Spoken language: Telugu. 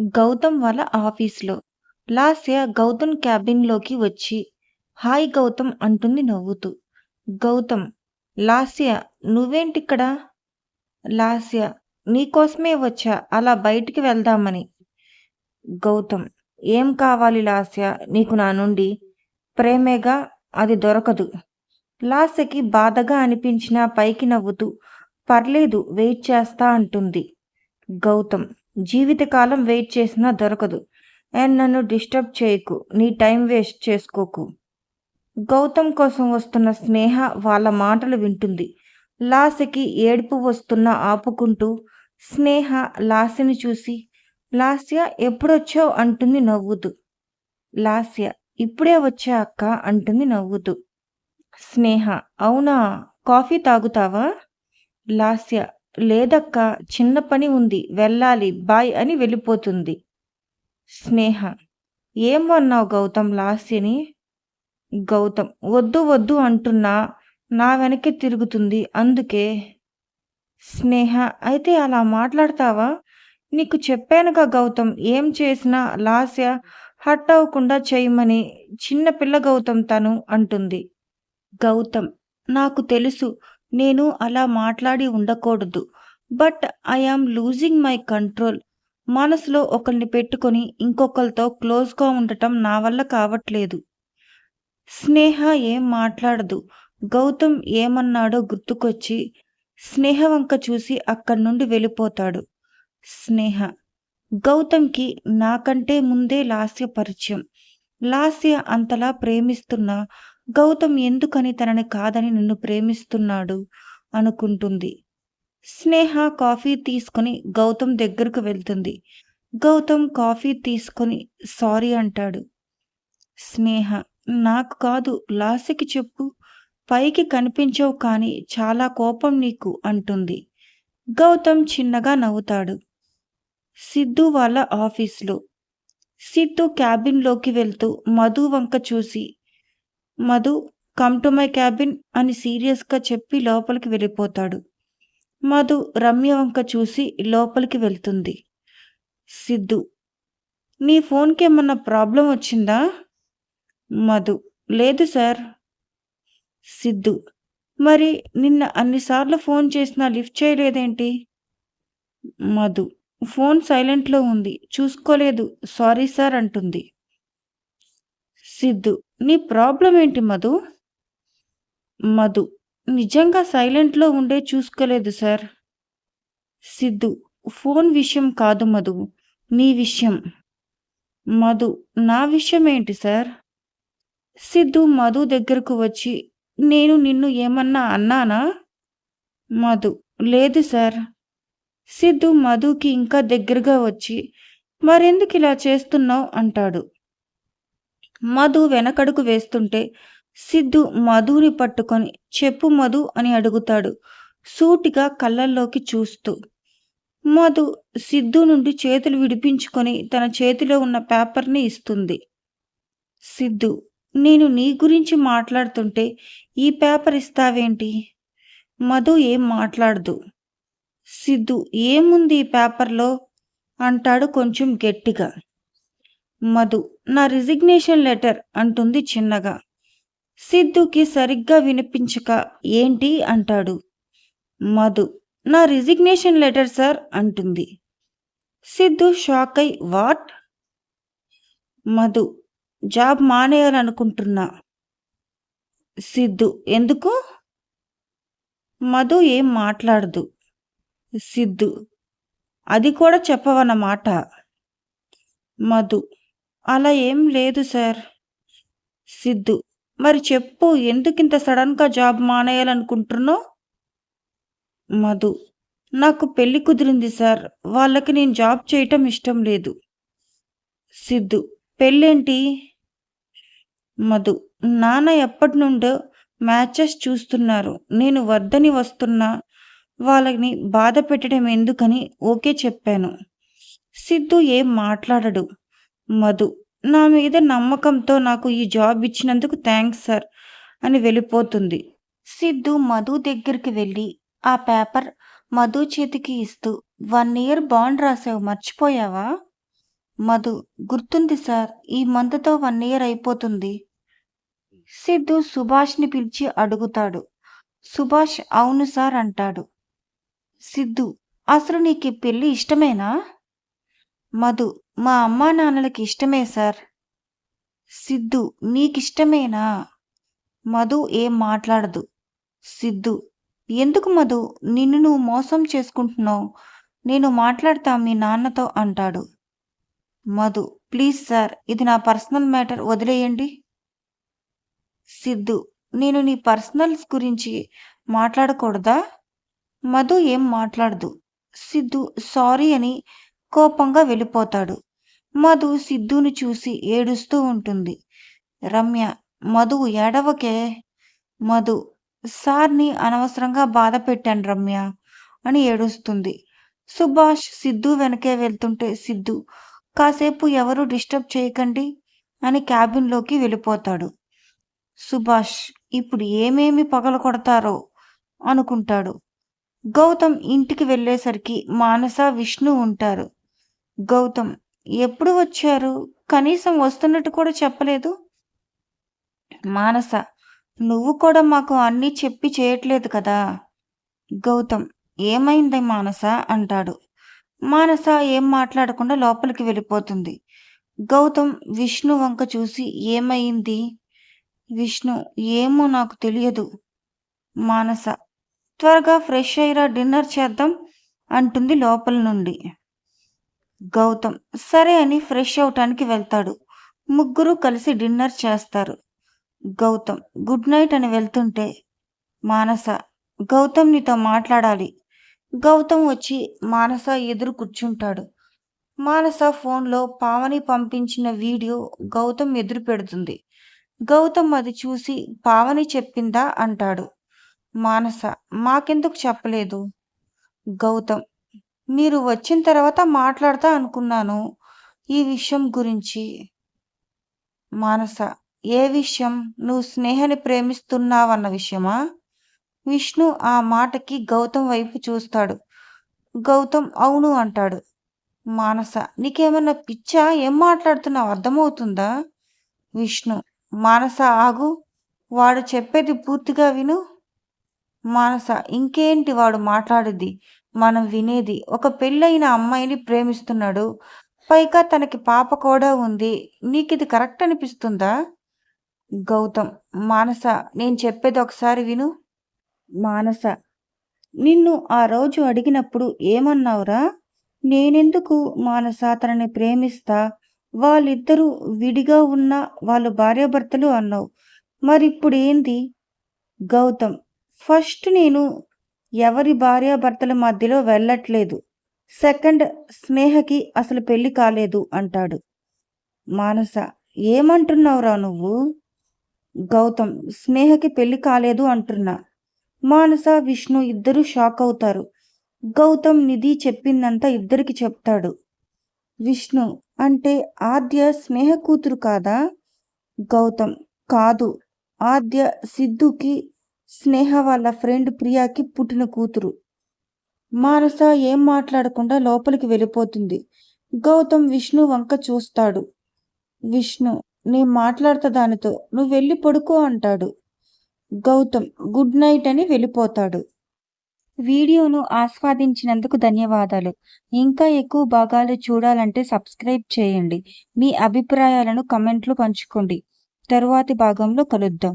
గౌతమ్ వాళ్ళ ఆఫీస్‌లో. లాస్య గౌతమ్ క్యాబిన్‌లోకి వచ్చి, హాయ్ గౌతమ్ అంటుంది నవ్వుతూ. గౌతమ్ లాస్య నువ్వేంటిక్కడ? లాస్య నీకోసమే వచ్చా అలా బయటికి వెళ్దామని. గౌతమ్ ఏం కావాలి లాస్య నీకు నా నుండి? ప్రేమేగా అది దొరకదు. లాస్యకి బాధగా అనిపించినా పైకి నవ్వుతూ పర్లేదు వెయిట్ చేస్తా అంటుంది. గౌతమ్ జీవితకాలం వెయిట్ చేసినా దొరకదు. అండ్ నన్ను డిస్టర్బ్ చేయకు. నీ టైం వేస్ట్ చేసుకోకు. గౌతమ్ కోసం వస్తున్న స్నేహ వాళ్ళ మాటలు వింటుంది. లాస్యకి ఏడుపు వస్తున్నా ఆపుకుంటూ స్నేహ లాస్యని చూసి లాస్య ఎప్పుడొచ్చావు అంటుంది నవ్వుతూ. లాస్య ఇప్పుడే వచ్చా అక్క అంటుంది నవ్వుతూ. స్నేహ అవునా కాఫీ తాగుతావా? లాస్య లేదక్కా చిన్న పని ఉంది వెళ్ళాలి బాయ్ అని వెళ్ళిపోతుంది. స్నేహ ఏం అన్నావు గౌతమ్ లాస్యని? గౌతమ్ వద్దు వద్దు అంటున్నా నా వెనకే తిరుగుతుంది అందుకే. స్నేహ అయితే అలా మాట్లాడతావా? నీకు చెప్పానుగా గౌతమ్ ఏం చేసినా లాస్య హట్ అవ్వకుండా చేయమని. చిన్నపిల్ల గౌతమ్ తను అంటుంది. గౌతమ్ నాకు తెలుసు నేను అలా మాట్లాడి ఉండకూడదు. But I losing my control. మనసులో ఒకరిని పెట్టుకొని ఇంకొకరితో క్లోజ్‌గా ఉండటం నా వల్ల కావట్లేదు. స్నేహ ఏం మాట్లాడదు. గౌతమ్ ఏమన్నాడో గుర్తుకొచ్చి స్నేహ వంక చూసి అక్కడ్నుండి వెళ్ళిపోతాడు. స్నేహ గౌతమ్‌కి నాకంటే ముందే లాస్య పరిచయం. లాస్య అంతలా ప్రేమిస్తున్నా గౌతమ్ ఎందుకని తనని కాదని నన్ను ప్రేమిస్తున్నాడు అనుకుంటుంది. స్నేహ కాఫీ తీసుకొని గౌతమ్ దగ్గరకు వెళ్తుంది. గౌతమ్ కాఫీ తీసుకొని సారీ అంటాడు. స్నేహ నాకు కాదు లాస్యకి చెప్పు. పైకి కనిపించవు కానీ చాలా కోపం నీకు అంటుంది. గౌతమ్ చిన్నగా నవ్వుతాడు. సిద్ధు వాళ్ళ ఆఫీస్‌లో. సిద్ధు క్యాబిన్‌లోకి వెళ్తూ మధు వంక చూసి Madhu come to my cabin అని సీరియస్‌గా చెప్పి లోపలికి వెళ్ళిపోతాడు. మధు రమ్య వంక చూసి లోపలికి వెళ్తుంది. సిద్ధు నీ ఫోన్కి ఏమన్నా ప్రాబ్లం వచ్చిందా? మధు లేదు సార్. సిద్ధు మరి నిన్న అన్నిసార్లు ఫోన్ చేసినా లిఫ్ట్ చేయలేదేంటి? మధు ఫోన్ సైలెంట్‌లో ఉంది. చూసుకోలేదు. సారీ సార్ అంటుంది. సిద్ధు నీ ప్రాబ్లం ఏంటి మధు? మధు నిజంగా సైలెంట్‌లో ఉండే చూసుకోలేదు సార్. సిద్ధు ఫోన్ విషయం కాదు మధు. నీ విషయం. మధు నా విషయం ఏంటి సార్? సిద్ధు మధు దగ్గరకు వచ్చి నేను నిన్ను ఏమన్నా అన్నానా? మధు లేదు సార్. సిద్ధు మధుకి ఇంకా దగ్గరగా వచ్చి మరెందుకు ఇలా చేస్తున్నావు అంటాడు. మధు వెనకడుగు వేస్తుంటే సిద్ధు మధుని పట్టుకొని చెప్పు మధు అని అడుగుతాడు సూటిగా కళ్ళల్లోకి చూస్తూ. మధు సిద్ధు నుండి చేతులు విడిపించుకొని తన చేతిలో ఉన్న పేపర్‌ని ఇస్తుంది. సిద్ధు నేను నీ గురించి మాట్లాడుతుంటే ఈ పేపర్ ఇస్తావేంటి? మధు ఏం మాట్లాడదు. సిద్ధు ఏముంది ఈ పేపర్‌లో? అంటాడు కొంచెం గట్టిగా. మధు నా రిజిగ్నేషన్ లెటర్ అంటుంది చిన్నగా. సిద్ధుకి సరిగ్గా వినిపించక ఏంటి అంటాడు. మధు నా రిజిగ్నేషన్ లెటర్ సార్ అంటుంది. సిద్ధు షాకై వాట్? మధు జాబ్ మానేయాలనుకుంటున్నా. సిద్ధు ఎందుకు? మధు ఏం మాట్లాడదు. సిద్ధు అది కూడా చెప్పవన్నమాట. మధు అలా ఏం లేదు సార్. సిద్ధు మరి చెప్పు ఎందుకింత సడన్‌గా జాబ్ మానేయాలనుకుంటున్నావు మధు నాకు పెళ్ళి కుదిరింది సార్. వాళ్ళకి నేను జాబ్ చేయటం ఇష్టం లేదు. సిద్ధు పెళ్ళేంటి? మధు నాన్న ఎప్పటి నుండో మ్యాచెస్ చూస్తున్నారు. నేను వద్దని వస్తున్నా వాళ్ళని బాధ పెట్టడం ఎందుకని ఓకే చెప్పాను. సిద్ధు ఏం మాట్లాడడు. మధు. నా మీద నమ్మకంతో నాకు ఈ జాబ్ ఇచ్చినందుకు థ్యాంక్స్ సార్ అని వెళ్ళిపోతుంది. సిద్ధు మధు దగ్గరికి వెళ్ళి ఆ పేపర్ మధు చేతికి ఇస్తూ వన్ ఇయర్ బాండ్ రాసావు మర్చిపోయావా? మధు గుర్తుంది సార్ ఈ మంత్తో వన్ ఇయర్ అయిపోతుంది. సిద్ధు సుభాష్ని పిలిచి అడుగుతాడు. సుభాష్ అవును సార్ అంటాడు. సిద్ధు అసలు నీకు పెళ్ళి ఇష్టమేనా? మధు మా అమ్మా నాన్నలకి ఇష్టమే సార్. సిద్ధు నీకిష్టమేనా? మధు ఏం మాట్లాడదు. సిద్ధు ఎందుకు మధు? నిన్ను నువ్వు మోసం చేసుకుంటున్నావు. నేను మాట్లాడతా మీ నాన్నతో అంటాడు. మధు ప్లీజ్ సార్ ఇది నా పర్సనల్ మ్యాటర్ వదిలేయండి. సిద్ధు నేను నీ పర్సనల్స్ గురించి మాట్లాడకూడదా? మధు ఏం మాట్లాడదు. సిద్ధు సారీ అని కోపంగా వెళ్ళిపోతాడు. మధు సిద్ధుని చూసి ఏడుస్తూ ఉంటుంది. రమ్య మధు ఏడవకే? మధు సార్ని అనవసరంగా బాధ పెట్టాను రమ్య అని ఏడుస్తుంది. సుభాష్ సిద్ధు వెనకే వెళ్తుంటే సిద్ధు కాసేపు ఎవరు డిస్టర్బ్ చేయకండి అని క్యాబిన్లోకి వెళ్ళిపోతాడు. సుభాష్ ఇప్పుడు ఏమేమి పగల కొడతారో అనుకుంటాడు. గౌతమ్ ఇంటికి వెళ్ళేసరికి మానస విష్ణు ఉంటారు. గౌతమ్ ఎప్పుడు వచ్చారు? కనీసం వస్తున్నట్టు కూడా చెప్పలేదు. మానస నువ్వు కూడా మాకు అన్నీ చెప్పి చేయట్లేదు కదా? గౌతమ్ ఏమైంది మానస? అంటాడు. మానస ఏం మాట్లాడకుండా లోపలికి వెళ్ళిపోతుంది. గౌతమ్ విష్ణు వంక చూసి ఏమైంది? విష్ణు ఏమో నాకు తెలియదు. మానస త్వరగా ఫ్రెష్ అయ్యిరా డిన్నర్ చేద్దాం అంటుంది లోపల నుండి. గౌతమ్ సరే అని ఫ్రెష్ అవటానికి వెళ్తాడు. ముగ్గురు కలిసి డిన్నర్ చేస్తారు. గౌతమ్ గుడ్ నైట్ అని వెళ్తుంటే మానస గౌతమ్ నీతో మాట్లాడాలి. గౌతమ్ వచ్చి మానస ఎదురు కూర్చుంటాడు. మానస ఫోన్లో పావని పంపించిన వీడియో గౌతమ్ ఎదురు పెడుతుంది. గౌతమ్ అది చూసి పావని చెప్పిందా అంటాడు. మానస మాకెందుకు చెప్పలేదు? గౌతమ్ మీరు వచ్చిన తర్వాత మాట్లాడతా అనుకున్నాను. ఈ విషయం గురించి. మానస ఏ విషయం? నువ్వు స్నేహని ప్రేమిస్తున్నావన్న విషయమా? విష్ణు ఆ మాటకి గౌతమ్ వైపు చూస్తాడు. గౌతమ్ అవును అంటాడు. మానస నీకేమన్నా పిచ్చా? ఏం మాట్లాడుతున్నావు? అర్థమవుతుందా? విష్ణు మానస ఆగు. వాడు చెప్పేది పూర్తిగా విను. మానస ఇంకేంటి వాడు మాట్లాడేది? మనం వినేది ఒక పెళ్ళైన అమ్మాయిని ప్రేమిస్తున్నాడు. పైగా తనకి పాప కూడా ఉంది. నీకు ఇది కరెక్ట్ అనిపిస్తుందా? గౌతమ్ మానస నేను చెప్పేది ఒకసారి విను. మానస నిన్ను ఆ రోజు అడిగినప్పుడు ఏమన్నావురా? నేనెందుకు మానస తనని ప్రేమిస్తా? వాళ్ళిద్దరూ విడిగా ఉన్న వాళ్ళు భార్యాభర్తలు అన్నావు. మరిప్పుడు ఏంది గౌతమ్ ఫస్ట్ నేను ఎవరి భార్యాభర్తల మధ్యలో వెళ్ళట్లేదు. సెకండ్ స్నేహకి అసలు పెళ్ళి కాలేదు అంటాడు. మానస ఏమంటున్నావురా నువ్వు? గౌతమ్ స్నేహకి పెళ్ళి కాలేదు అంటున్నా. మానస విష్ణు ఇద్దరూ షాక్ అవుతారు. గౌతమ్ నిధి చెప్పిందంతా ఇద్దరికి చెప్తాడు. విష్ణు అంటే ఆద్య స్నేహ కూతురు కాదా? గౌతమ్ కాదు. ఆద్య సిద్ధుకి స్నేహ వాళ్ళ ఫ్రెండ్ ప్రియాకి పుట్టిన కూతురు. మానస ఏం మాట్లాడకుండా లోపలికి వెళ్ళిపోతుంది. గౌతమ్ విష్ణు వంక చూస్తాడు. విష్ణు నీ మాట్లాడతా దానితో నువ్వు వెళ్ళి పడుకో అంటాడు. గౌతమ్ గుడ్ నైట్ అని వెళ్ళిపోతాడు. వీడియోను ఆస్వాదించినందుకు ధన్యవాదాలు. ఇంకా ఎక్కువ భాగాలు చూడాలంటే సబ్స్క్రైబ్ చేయండి. మీ అభిప్రాయాలను కమెంట్లు పంచుకోండి. తరువాతి భాగంలో కలుద్దాం.